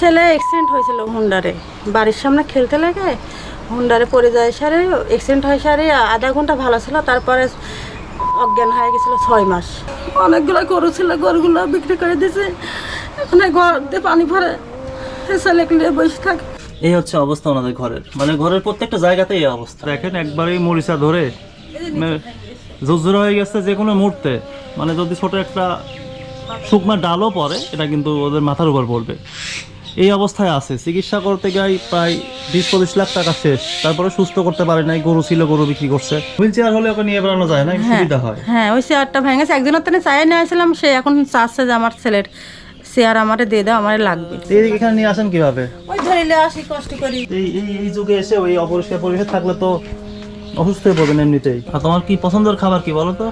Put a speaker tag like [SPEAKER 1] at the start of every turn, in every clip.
[SPEAKER 1] ছেলে অ্যাক্সিডেন্ট হয়েছিল হুন্ডারে বাড়ির সামনে খেলতে লাগে হুন্ডারে পড়ে যায় সারে অ্যাক্সিডেন্ট হয় সারে আধা ঘণ্টা ভালো ছিল তারপরে অজ্ঞান হয়ে গেছিল ছয় মাস। অনেকগুলো গরু ছিল গরুগুলো বিক্রি করে দিয়েছে এখন ঘর দিয়ে পানি ভরে ছেলেগুলো বসে থাকে।
[SPEAKER 2] এই হচ্ছে অবস্থা ওনাদের ঘরের। মানে ঘরের প্রত্যেকটা জায়গাতেই এই অবস্থা। দেখেন একবারেই মরিচা ধরে জোর হয়ে গেছে যে কোনো মুহূর্তে। মানে যদি ছোট একটা শুকনা ডালও পড়ে এটা কিন্তু ওদের মাথার উপর পড়বে। এই অবস্থায় আছে। চিকিৎসা করতে গিয়ে প্রায় বিশ পঁচিশ লাখ টাকা শেষ। তারপরে সুস্থ করতে পারে নাই গরু ছিল গরু বিক্রি করছে। হুইল চেয়ার হলে ওকে নিয়ে বেড়ানো যায় না? একটু সুবিধা হয়।
[SPEAKER 1] হ্যাঁ ওই চেয়ারটা ভেঙেছে। একদিনের তো চাই নিয়ে আসছিলাম সে এখন চাচ্ছে যে আমার ছেলের চেয়ার আমারে দিয়ে দাও আমার লাগবে।
[SPEAKER 2] এখানে নিয়ে আসেন কীভাবে?
[SPEAKER 1] ওই ধরিলে আসি কষ্ট করি।
[SPEAKER 2] এই এই এই যুগে এসে ওই অপরিষ্কার পরিবেশে থাকলে তো অসুস্থ হয়ে পড়বেন এমনিতেই। আর তোমার কি পছন্দের খাবার কি বলো তো?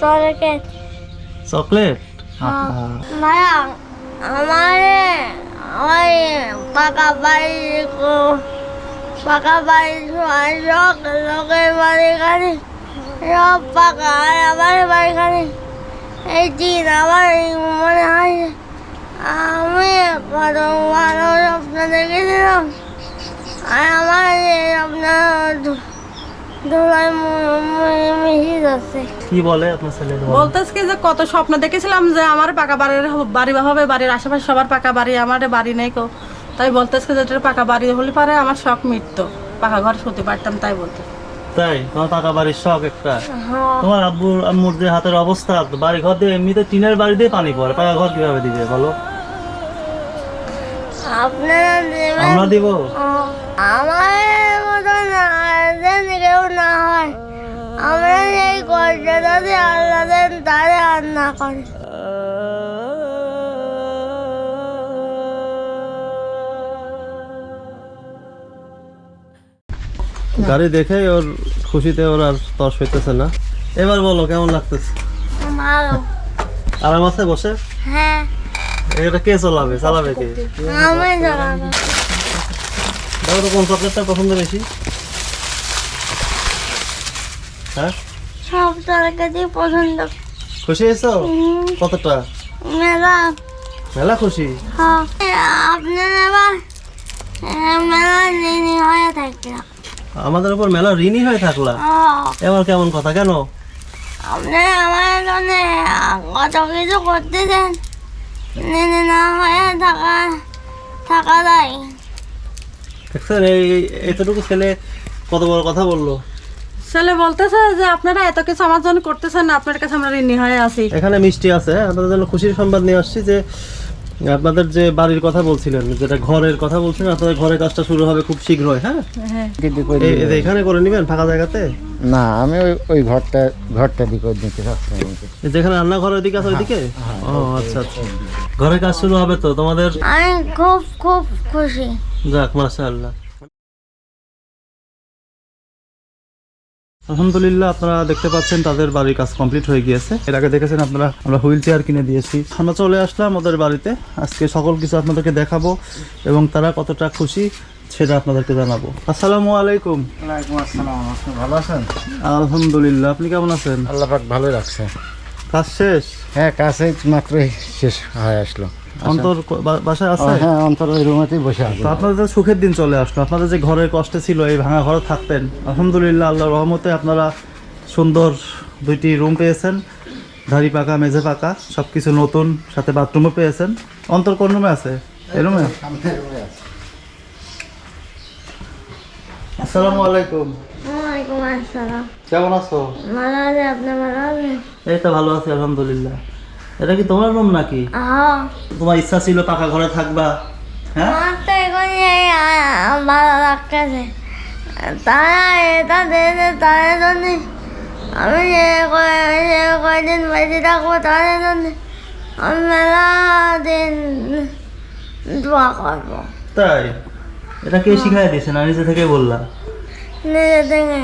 [SPEAKER 3] চরকেট
[SPEAKER 2] চকলেট?
[SPEAKER 3] মায়া আমার। ওই পাকা বাড়ি পাকা বাড়ি সবাই লোক লোকের বাড়ি খানি সব পাকা আর আমার বাড়ি খানি এই দিন আমার মনে হয় আমি কত ভালো স্বপ্ন আমার এই
[SPEAKER 2] কি বলে আপনার ছেলে?
[SPEAKER 1] বলতেছে কি যে কত স্বপ্ন দেখেছিলাম যে আমার পাকা বাড়ির বাড়ি হবে বাড়ির আশেপাশে সবার পাকা বাড়ি আমার বাড়ি নেই কো। তাই বলতেছে যে পাকা বাড়ি হলে পারে আমার শখ মিটতো। পাকা ঘর শুতে পারতাম তাই বলতে
[SPEAKER 2] তাই? তোমার টাকা বাড়ির শখ একটা?
[SPEAKER 3] হ্যাঁ।
[SPEAKER 2] তোমার আব্বুর আম্মুর যে হাতের অবস্থা বাড়ি ঘর দিয়ে এমনিতে টিনের বাড়ি দিয়ে পানি পড়ে। পাকা ঘর কীভাবে দিবে বলো? আমরা দিব।
[SPEAKER 3] আমার না হয়। আমরা এই কষ্ট যদি আল্লাহ দেন তারে আর না করে।
[SPEAKER 2] গাড়ি দেখে ওর খুশিতে ওর আর তর্স হইতেছে না। এবার বলো কেমন লাগতেছে? আরাম আছে বসে?
[SPEAKER 3] হ্যাঁ।
[SPEAKER 2] এটা কে চালাবে? চালাবে কে?
[SPEAKER 3] আমি
[SPEAKER 2] দেখো তো কোন চকলেটটা পছন্দ বেশি? হ্যাঁ?
[SPEAKER 3] সব তরকারি পছন্দ।
[SPEAKER 2] খুশি হয়েছো? কতটা?
[SPEAKER 3] মেলা।
[SPEAKER 2] মেলা খুশি?
[SPEAKER 3] হ্যাঁ। আপনার এবার আহ, মেলা নিনি হয়ে থাকবে
[SPEAKER 2] আমাদের উপর মেলা ঋণী হয়ে থাকলা?
[SPEAKER 3] হ্যাঁ।
[SPEAKER 2] এবার কেমন কথা কেন?
[SPEAKER 3] আপনি আমার জন্য কত কিছু করতে দেন নেনে না হয়ে থাকা থাকা যায়।
[SPEAKER 2] দেখছেন এই- এতটুকু ছেলে কত বড় কথা বলল।
[SPEAKER 1] ছেলে বলতেছে যে আপনারা এত কিছু আমার জন্য করতেছেন না আপনার কাছে আমরা ঋণী হয়ে আছি।
[SPEAKER 2] এখানে মিষ্টি আছে হ্যাঁ? আপনাদের জন্য খুশির সংবাদ নিয়ে আসছি যে আপনাদের যে বাড়ির কথা বলছিলেন যেটা ঘরের কথা বলছিলেন আপনাদের ঘরের কাজটা শুরু হবে খুব শীঘ্রই হ্যাঁ?
[SPEAKER 1] হ্যাঁ।
[SPEAKER 2] এই- এই যে এখানে করে নেবেন ফাঁকা জায়গাতে?
[SPEAKER 4] না আমি ওই ওই ঘরটা ঘরটা দিকে দিতে চাচ্ছি
[SPEAKER 2] এই যেখানে রান্নাঘরের দিকে আছে ওইদিকে? ও আচ্ছা আচ্ছা। ঘরের কাজ শুরু হবে তো তোমাদের?
[SPEAKER 3] আমি খুব খুব খুশি।
[SPEAKER 2] যাক মাশাআল্লাহ। আলহামদুলিল্লাহ আপনারা দেখতে পাচ্ছেন তাদের বাড়ির কাজ কমপ্লিট হয়ে গিয়েছে। এর আগে দেখেছেন আপনারা আমরা হুইল চেয়ার কিনে দিয়েছি। আমরা চলে আসলাম ওদের বাড়িতে। আজকে সকল কিছু আপনাদেরকে দেখাবো এবং তারা কতটা খুশি সেটা আপনাদেরকে জানাব। আসসালামু আলাইকুম।
[SPEAKER 4] আসসালাম। ভালো আছেন?
[SPEAKER 2] আলহামদুলিল্লাহ আপনি কেমন আছেন?
[SPEAKER 4] আল্লাহ পাক ভালো রাখছে।
[SPEAKER 2] কাজ শেষ?
[SPEAKER 4] হ্যাঁ কাছে মাত্রই শেষ হয়ে আসলো।
[SPEAKER 2] অন্তর বাসায় আছে
[SPEAKER 4] হ্যাঁ অন্তর ওই রুমেতেই বসে আছে।
[SPEAKER 2] তো আপনাদের সুখের দিন চলে আসলো। আপনাদের যে ঘরের কষ্টে ছিল এই ভাঙা ঘরে থাকতেন আলহামদুলিল্লাহ আল্লাহ রহমতে আপনারা সুন্দর দুইটি রুম পেয়েছেন। ধাড়ি পাকা মেঝে পাকা সব কিছু নতুন সাথে বাথরুমও পেয়েছেন। অন্তর কোন রুমে আছে? এই রুমে? আসসালামু আলাইকুম।
[SPEAKER 3] ওয়ালাইকুম আসসালাম।
[SPEAKER 2] কেমন আছো?
[SPEAKER 3] ভালো আছে আপনি ভালো আছেন?
[SPEAKER 2] এই তো ভালো আছি আলহামদুলিল্লাহ। এটা কি তোমার রুম নাকি?
[SPEAKER 3] হ্যাঁ
[SPEAKER 2] তোমার ইচ্ছা ছিল পাকা ঘরে থাকবা হ্যাঁ?
[SPEAKER 3] আমার তো এখন এই আ- ভালো লাগতেছে। তারা এটা দিয়েছে তাদের জন্য। আমি যে কয়- যে কয়দিন বেঁচে থাকব তাদের জন্য। আমি মেলা দিন দোয়া করব।
[SPEAKER 2] তাই? এটা কে শিখাই দিয়েছে? না নিজে থেকে বললা
[SPEAKER 3] নিজে থেকে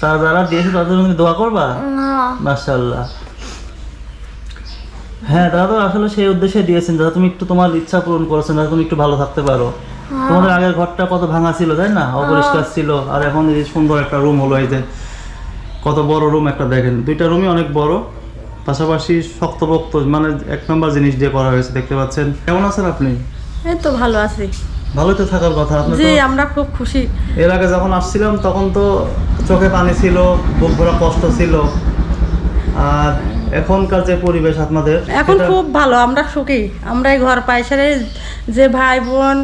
[SPEAKER 2] তা যারা দিয়েছে তাদের জন্য দোয়া করবা?
[SPEAKER 3] হ্যাঁ
[SPEAKER 2] মাশাল্লাহ হ্যাঁ তারা তো আসলে সেই উদ্দেশ্যে দিয়েছেন যাতে তুমি একটু তোমার ইচ্ছা পূরণ করেছেন তুমি একটু ভালো থাকতে পারো। তোমাদের আগের ঘরটা কত ভাঙা ছিল তাই না? অপরিষ্কার ছিল। আর এখন এই সুন্দর একটা রুম হলো এই যে কত বড় রুম একটা দেখেন। দুইটা রুমই অনেক বড় পাশাপাশি শক্তপোক্ত মানে এক নম্বর জিনিস দিয়ে করা হয়েছে দেখতে পাচ্ছেন। কেমন আছেন আপনি?
[SPEAKER 1] এই তো ভালো আছি।
[SPEAKER 2] ভালোই তো থাকার কথা আপনি
[SPEAKER 1] জি আমরা খুব খুশি।
[SPEAKER 2] এর আগে যখন আসছিলাম তখন তো চোখে পানি ছিল বুক ভরা কষ্ট ছিল। আর এখনকার যে পরিবেশ আপনাদের
[SPEAKER 1] এখন খুব ভালো আমরা সুখী। আমরা এই ঘর পাইসারে যে ভাই বোন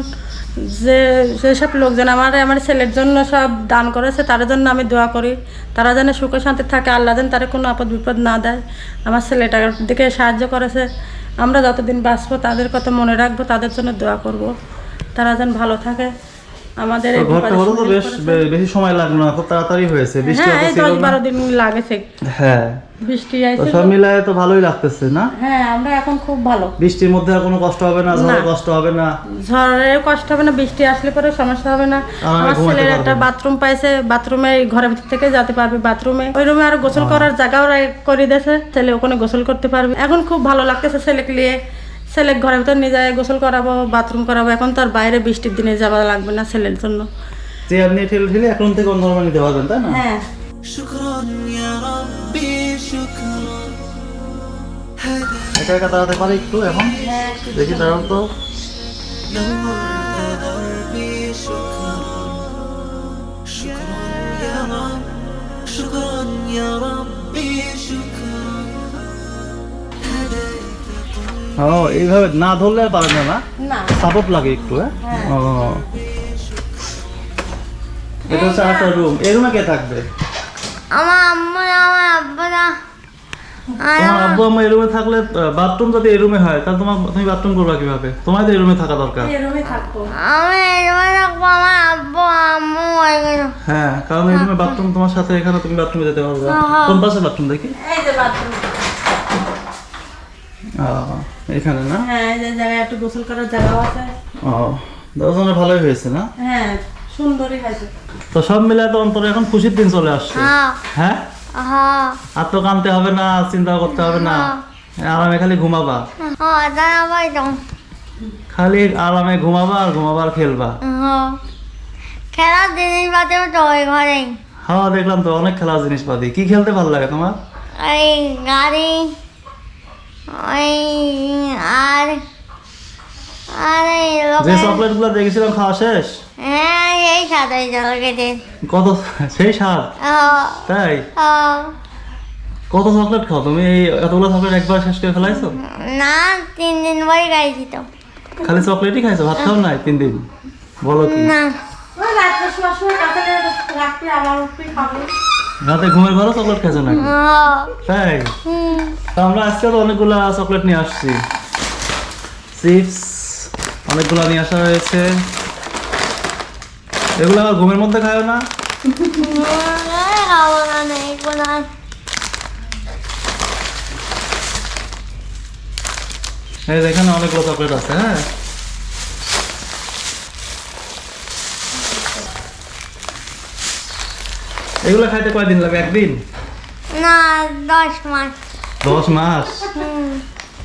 [SPEAKER 1] যে যেসব লোকজন আমার আমার ছেলের জন্য সব দান করেছে তার জন্য আমি দোয়া করি। তারা যেন সুখে শান্তি থাকে আল্লাহ যেন তারা কোনো আপদ বিপদ না দেয়। আমার ছেলেটার দিকে সাহায্য করেছে। আমরা যতদিন বাঁচবো তাদের কথা মনে রাখব তাদের জন্য দোয়া করব। তারা যেন ভালো থাকে। আমাদের
[SPEAKER 2] ঘরটা হলো তো বেশ বেশি সময় লাগল না খুব তাড়াতাড়ি হয়েছে বৃষ্টি
[SPEAKER 1] হ্যাঁ বারো দিন লাগেছে।
[SPEAKER 2] হ্যাঁ।
[SPEAKER 1] বৃষ্টি আইছে
[SPEAKER 2] সব মিলায় তো ভালোই লাগতেছে না?
[SPEAKER 1] হ্যাঁ আমরা এখন খুব ভালো।
[SPEAKER 2] বৃষ্টির মধ্যে আর কোনো কষ্ট হবে না ঝড়ে কষ্ট হবে না।
[SPEAKER 1] ঝড়ে কষ্ট হবে না বৃষ্টি আসলে পরে সমস্যা হবে না। আমার ছেলের একটা বাথরুম পাইছে বাথরুমে ঘরের ভিতর থেকে যেতে পারবে বাথরুমে। ওই রুমে আর গোসল করার জায়গাও করে দিয়েছে ছেলে ওখানে গোসল করতে পারবে। এখন খুব ভালো লাগতেছে ছেলেকে নিয়ে। ছেলে ঘরের ভিতর নিয়ে যায় গোসল করাবো বাথরুম করাবো এখন তো আর বাইরে বৃষ্টির দিনে যাওয়া লাগবে না ছেলের জন্য
[SPEAKER 2] চেয়ার নিয়ে ঠেলে ঠেলে এখন থেকে অন্য রুমে নিতে পারবেন তাই না
[SPEAKER 1] হ্যাঁ
[SPEAKER 5] شكرا يا ربي شكرا
[SPEAKER 2] একা একা দাঁড়াতে পারে একটু এখন দেখি দাঁড়াও তো
[SPEAKER 5] نورت دربي شكرا شكرا يا رب
[SPEAKER 2] ও এইভাবে না ধরলে আর পারেন না? না। সাপোর্ট লাগে একটু হ্যাঁ? ও। এটা হচ্ছে রুম এই রুমে কে থাকবে?
[SPEAKER 3] আমার আম্মু আমার আব্বু না। আর
[SPEAKER 2] তোমার আব্বু আম্মা এই রুমে থাকলে বাথরুম যদি এই রুমে হয় তাহলে তোমার তুমি বাথরুম করবা কীভাবে? তোমার তো এই রুমে থাকা দরকার।
[SPEAKER 1] এই রুমে থাকব।
[SPEAKER 3] আমি এই রুমে থাকব আমার আব্বু আম্মু
[SPEAKER 2] হ্যাঁ কারণ এই রুমে বাথরুম তোমার সাথে এখানে তুমি বাথরুমে যেতে পারবে।
[SPEAKER 3] হ্যাঁ।
[SPEAKER 2] কোন পাশে বাথরুম দেখি?
[SPEAKER 1] এই যে বাথরুম
[SPEAKER 2] ও, এখানে না?
[SPEAKER 1] হ্যাঁ এই জায়গায় একটু গোসল করার জায়গাও আছে।
[SPEAKER 2] ও দর্শনে ভালোই হয়েছে না?
[SPEAKER 1] হ্যাঁ সুন্দরই হয়েছে।
[SPEAKER 2] তো সব মিলায় তো অন্তরে এখন খুশির দিন চলে আসছে।
[SPEAKER 3] হ্যাঁ।
[SPEAKER 2] হ্যাঁ?
[SPEAKER 3] হ্যাঁ।
[SPEAKER 2] আর তো কানতে হবে না চিন্তা করতে হবে না। আরামে খালি ঘুমাবা।
[SPEAKER 3] হ্যাঁ
[SPEAKER 2] খালি আরামে ঘুমাবা আর ঘুমাবা আর খেলবা।
[SPEAKER 3] হ্যাঁ। খেলার তো ওই ঘরেই।
[SPEAKER 2] হ্যাঁ দেখলাম তো অনেক খেলার জিনিসপাতি। কি খেলতে ভালো লাগে তোমার?
[SPEAKER 3] ওই গাড়ি আর
[SPEAKER 2] যে চকলেটগুলো দেখেছিলাম খাওয়া শেষ?
[SPEAKER 3] হ্যাঁ এই সাথে জল কেটে
[SPEAKER 2] কত সেই স্বাদ? তাই? কত চকলেট খাও? তুমি এই এতগুলো চকলেট একবার শেষ করে ফেলাইছো?
[SPEAKER 3] না তিন দিন পরে গাইছি তো।
[SPEAKER 2] খালি চকলেটই খাইছো? ভাত খাও নাই তিন দিন? বলো কি?
[SPEAKER 3] না।
[SPEAKER 1] ওই
[SPEAKER 2] রাতে ঘুমের ঘরও চকলেট খাইছো নাকি?
[SPEAKER 3] হ্যাঁ
[SPEAKER 2] তাই? আমরা আজকে তো অনেকগুলা চকলেট নিয়ে আসছি। চিপস অনেকগুলা নিয়ে আসা হয়েছে। এগুলো আবার ঘুমের মধ্যে খায় না? এখানে অনেকগুলো চকলেট আছে হ্যাঁ? এগুলো খাইতে কয়দিন লাগে? একদিন?
[SPEAKER 3] না, দশ মাস।
[SPEAKER 2] দশ মাস?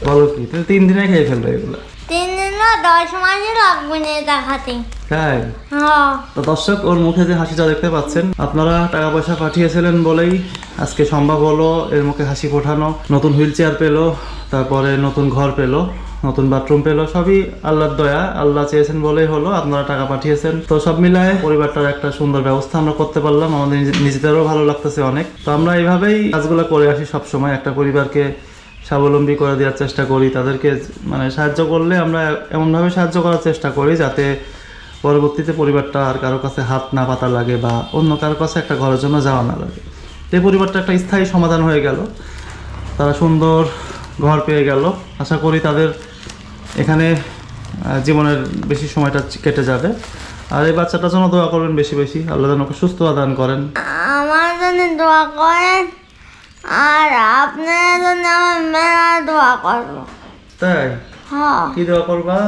[SPEAKER 2] বলো কি? তুমি তিন দিনে খেয়ে ফেলবে এগুলো।
[SPEAKER 3] তিন দিন না দশ মাসই লাগবে না দেখাতে।
[SPEAKER 2] তাই?
[SPEAKER 3] হ্যাঁ।
[SPEAKER 2] তো দর্শক ওর মুখে যে হাসিটা দেখতে পাচ্ছেন আপনারা টাকা পয়সা পাঠিয়েছিলেন বলেই আজকে সম্ভব হলো এর মুখে হাসি ফোটানো। নতুন হুইল চেয়ার পেল তারপরে নতুন ঘর পেল। নতুন বাথরুম পেল, সবই আল্লাহর দয়া, আল্লাহ চেয়েছেন বলেই হলো, আপনারা টাকা পাঠিয়েছেন। তো সব মিলায় পরিবারটার একটা সুন্দর ব্যবস্থা আমরা করতে পারলাম, আমাদের নিজে- নিজেদেরও ভালো লাগতেছে অনেক। তো আমরা এইভাবেই কাজগুলো করে আসি সব সময় একটা পরিবারকে স্বাবলম্বী করে দেওয়ার চেষ্টা করি, তাদেরকে মানে সাহায্য করলে আমরা এমনভাবে সাহায্য করার চেষ্টা করি, যাতে পরবর্তীতে পরিবারটা আর কারও কাছে হাত না পাতা লাগে বা অন্য কারও কাছে একটা ঘরের জন্য যাওয়া না লাগে। তো পরিবারটা একটা স্থায়ী সমাধান হয়ে গেল। তারা সুন্দর ঘর পেয়ে গেল। আশা করি তাদের এখানে জীবনের বেশি সময়টা কেটে যাবে। আর এই বাচ্চাটার জন্য দোয়া করবেন বেশি বেশি। আল্লাহ যেন ওকে সুস্থ দান করেন।
[SPEAKER 3] আমার জন্য দোয়া করেন আর আপনার জন্য আমার মেলা দোয়া করব।
[SPEAKER 2] তাই?
[SPEAKER 3] হ্যাঁ।
[SPEAKER 2] কি দোয়া করবা?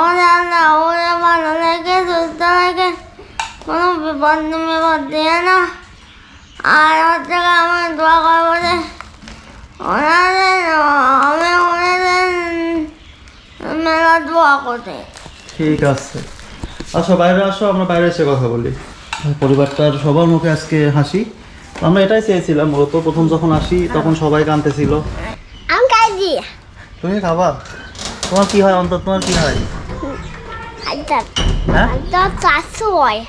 [SPEAKER 3] ওরে আল্লাহ ওরে ভালো লাগে সুস্থ লাগে কোনো বিপদ বিপদ দিয়ে না। আর হচ্ছে আমার দোয়া করব যে ওনাদের আমি ওনাদের দোয়া করতে
[SPEAKER 2] ঠিক আছে। আসো বাইরে আসো আমরা বাইরে এসে কথা বলি। পরিবারটার সবার মুখে আজকে হাসি। আমরা এটাই চেয়েছিলাম মূলত প্রথম যখন আসি তখন সবাই কানতেছিল
[SPEAKER 3] আমি খাইছি
[SPEAKER 2] তুমি খাবা? তোমার কি হয় অন্তত? তোমার কি হয়?
[SPEAKER 3] আচ্ছা
[SPEAKER 2] হ্যাঁ?
[SPEAKER 3] হয়।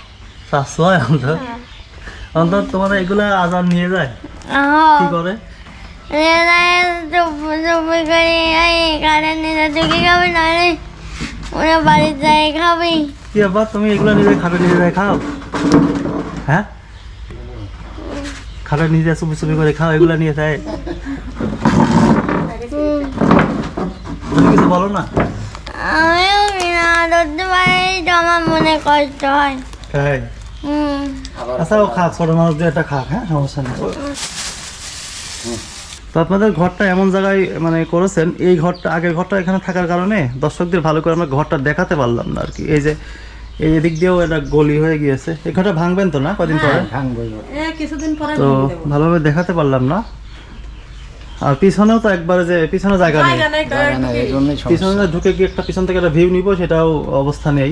[SPEAKER 2] তোমার এগুলা আজান নিয়ে যায়? কি করে?
[SPEAKER 3] চুপি করে নিতে চুকি খাবি নাহলে ওরা বাড়িতে যাই খাবি
[SPEAKER 2] কি তুমি এগুলা নিজে খাবে নিজে খাও। হ্যাঁ? খাবে নিজে চুপি চুপি করে খাও এগুলা নিয়ে যায় তুমি কিছু বলো না?
[SPEAKER 3] আমিও কিনা ধরতে পারি তো আমার মনে কষ্ট হয়
[SPEAKER 2] তাই আচ্ছা ও খাক ছোট মানুষ দিয়ে একটা খাক হ্যাঁ? সমস্যা নেই। তো আপনাদের ঘরটা এমন জায়গায় মানে করেছেন এই ঘরটা আগের ঘরটা এখানে থাকার কারণে দর্শকদের ভালো করে আমরা ঘরটা দেখাতে পারলাম না আর কি এই যে এই এদিক দিয়েও এটা গলি হয়ে গিয়েছে। এই ঘরটা ভাঙবেন তো না কদিন পরে?
[SPEAKER 4] ভাঙবই
[SPEAKER 1] কিছুদিন পরে
[SPEAKER 2] তো ভালোভাবে দেখাতে পারলাম না। আর পিছনেও তো একবারে যে পিছনে জায়গা নেই। পিছনে ঢুকে গিয়ে একটা পিছন থেকে একটা ভিউ নিব সেটাও অবস্থা নেই।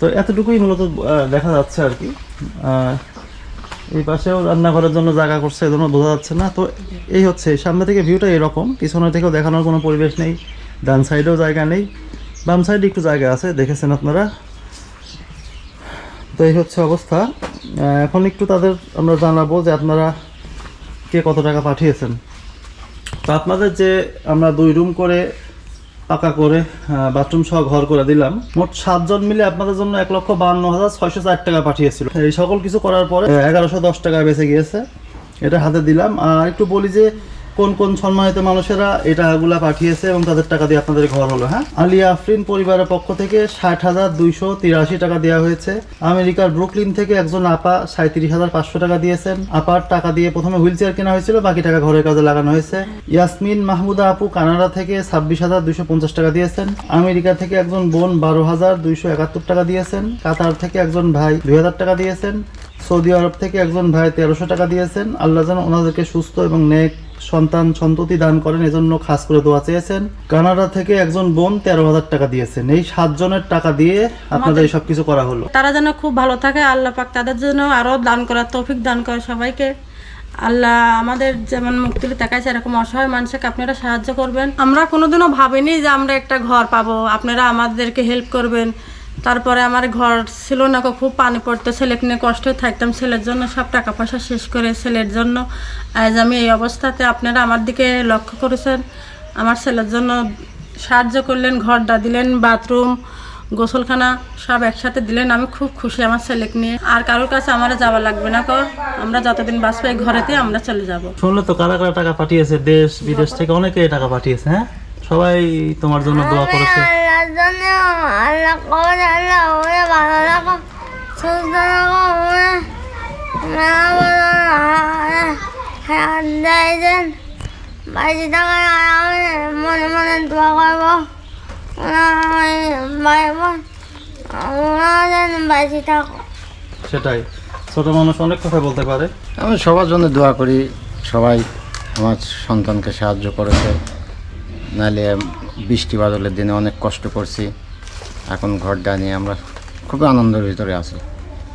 [SPEAKER 2] তো এতটুকুই মূলত দেখা যাচ্ছে আর কি এই পাশেও রান্নাঘরের জন্য জায়গা করছে এজন্য বোঝা যাচ্ছে না। তো এই হচ্ছে, সামনে থেকে ভিউটা এরকম। পিছনে থেকেও দেখানোর কোনো পরিবেশ নেই, ডান সাইডেও জায়গা নেই। বাম সাইডে একটু জায়গা আছে, দেখেছেন আপনারা? তো এই হচ্ছে অবস্থা। এখন একটু তাদের আমরা জানাব যে আপনারা কে কত টাকা পাঠিয়েছেন। তো আপনাদের যে আমরা দুই রুম করে পাকা করে বাথরুম সহ ঘর করে দিলাম। মোট সাতজন মিলে আপনাদের জন্য এক লক্ষ বান্ন হাজার ছয়শো চার টাকা পাঠিয়েছিল। এই সকল কিছু করার পরে, এগারোশো দশ টাকা বেঁচে গিয়েছে। এটা হাতে দিলাম। আর একটু বলি যে কোন কোন সম্মানিত মানুষেরা এই টাকাগুলা পাঠিয়েছে এবং তাদের টাকা দিয়ে আপনাদের ঘর হলো হ্যাঁ? আলিয়া আফরিন পরিবারের পক্ষ থেকে ষাট হাজার দুইশো তিরাশি টাকা দেওয়া হয়েছে। আমেরিকার ব্রুকলিন থেকে একজন আপা সাঁত্রিশ হাজার পাঁচশো টাকা দিয়েছেন। আপার টাকা দিয়ে প্রথমে হুইল চেয়ার কেনা হয়েছিল, বাকি টাকা ঘরের কাজে লাগানো হয়েছে। ইয়াসমিন মাহমুদা আপু কানাডা থেকে ছাব্বিশ হাজার দুইশো পঞ্চাশ টাকা দিয়েছেন। আমেরিকা থেকে একজন বোন বারো হাজার দুইশো একাত্তর টাকা দিয়েছেন। কাতার থেকে একজন ভাই দুই হাজার টাকা দিয়েছেন। সৌদি আরব থেকে একজন ভাই তেরোশো টাকা দিয়েছেন। আল্লাহ যেন ওনাদেরকে সুস্থ এবং নেক সন্তান সন্ততি দান করেন এজন্য খাস করে দোয়া চেয়েছেন। কানাডা থেকে একজন বোন তেরো হাজার টাকা দিয়েছেন। এই সাতজনের টাকা দিয়ে আপনাদের এই সব কিছু করা হলো।
[SPEAKER 1] তারা যেন খুব ভালো থাকে আল্লাহ পাক তাদের জন্য আরও দান করার তৌফিক দান করে সবাইকে। আল্লাহ আমাদের যেমন মুক্তির দেখাচ্ছে এরকম অসহায় মানুষকে আপনারা সাহায্য করবেন। আমরা কোনোদিনও ভাবিনি যে আমরা একটা ঘর পাবো। আপনারা আমাদেরকে হেল্প করবেন। তারপরে আমার ঘর ছিল না খুব পানি পড়তো, ছেলেকে নিয়ে কষ্ট থাকতাম। ছেলের জন্য সব টাকা পয়সা শেষ করে ছেলের জন্য। আজ আমি এই অবস্থাতে, আপনারা আমার দিকে লক্ষ্য করেছেন। আমার ছেলের জন্য সাহায্য করলেন, ঘরটা দিলেন, বাথরুম, গোসলখানা সব একসাথে দিলেন। আমি খুব খুশি আমার ছেলেকে নিয়ে। আর কারোর কাছে আমার যাওয়া লাগবে না কর আমরা যতদিন বাঁচবো এই ঘরেতে, আমরা চলে যাব।
[SPEAKER 2] শুনলে তো কারা কারা টাকা পাঠিয়েছে দেশ, বিদেশ থেকে অনেকে টাকা পাঠিয়েছে হ্যাঁ? সবাই তোমার জন্য দোয়া করেছে।
[SPEAKER 3] জন্য আল্লাহ কবে আল্লাহ ওরে ভালো রাখো সুস্থ রাখো ওরে থাকার মনে মনে দোয়া করব ভাই বোন ওরা যেন থাকো
[SPEAKER 2] সেটাই। ছোট মানুষ অনেক কথা বলতে পারে।
[SPEAKER 4] আমি সবার জন্য দোয়া করি সবাই আমার সন্তানকে সাহায্য করেছে। নাহলে বৃষ্টি বাদলের দিনে অনেক কষ্ট করছি। এখন ঘরটা নিয়ে আমরা খুব আনন্দের ভিতরে আছি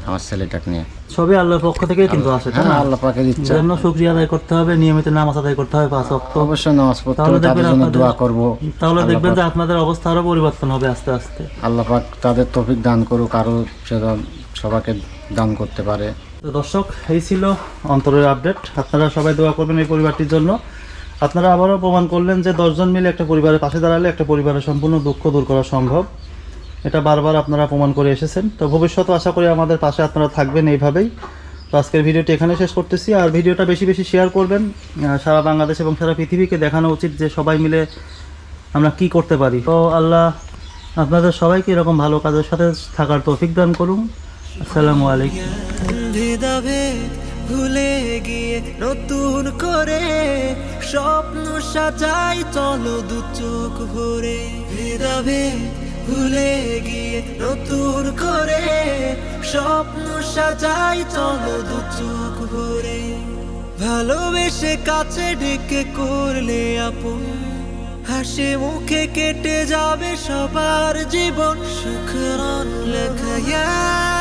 [SPEAKER 4] আমার ছেলেটাকে নিয়ে।
[SPEAKER 2] সবই আল্লাহর পক্ষ থেকেই কিন্তু আসে
[SPEAKER 4] হ্যাঁ আল্লাহ পাকের ইচ্ছা।
[SPEAKER 2] জন্য শুক্রিয়া আদায় করতে হবে নিয়মিত নামাজ আদায় করতে হবে পাঁচ ওয়াক্ত।
[SPEAKER 4] অবশ্যই নামাজ পড়তে হবে তাদের জন্য দোয়া করব
[SPEAKER 2] তাহলে দেখবেন যে আপনাদের অবস্থা আরও পরিবর্তন হবে আস্তে আস্তে।
[SPEAKER 4] আল্লাহ পাক তাদের তফিক দান করুক আরও সেটা সবাইকে দান করতে পারে।
[SPEAKER 2] তো দর্শক এই ছিল অন্তরের আপডেট। আপনারা সবাই দোয়া করবেন এই পরিবারটির জন্য। আপনারা আবারও প্রমাণ করলেন যে দশজন মিলে একটা পরিবারের পাশে দাঁড়ালে একটা পরিবারের সম্পূর্ণ দুঃখ দূর করা সম্ভব। এটা বারবার আপনারা প্রমাণ করে এসেছেন। তো ভবিষ্যতে আশা করি আমাদের পাশে আপনারা থাকবেন এইভাবেই। তো আজকের ভিডিওটি এখানে শেষ করতেছি। আর ভিডিওটা বেশি বেশি শেয়ার করবেন। সারা বাংলাদেশ এবং সারা পৃথিবীকে দেখানো উচিত যে সবাই মিলে আমরা কি করতে পারি। তো আল্লাহ আপনাদের সবাইকে এরকম ভালো কাজের সাথে থাকার তৌফিক দান করুন। আসসালামু আলাইকুম।
[SPEAKER 5] ভুলে গিয়ে নতুন করে স্বপ্ন সাজাই, চলো দু চোখ ভরে। ভেদাভেদ ভুলে গিয়ে নতুন করে। স্বপ্ন সাজাই, চলো দু চোখ ভরে। ভালোবেসে কাছে ডেকে করলে আপন। হাসি মুখে কেটে যাবে সবার জীবন। সুখরণ লেখায়া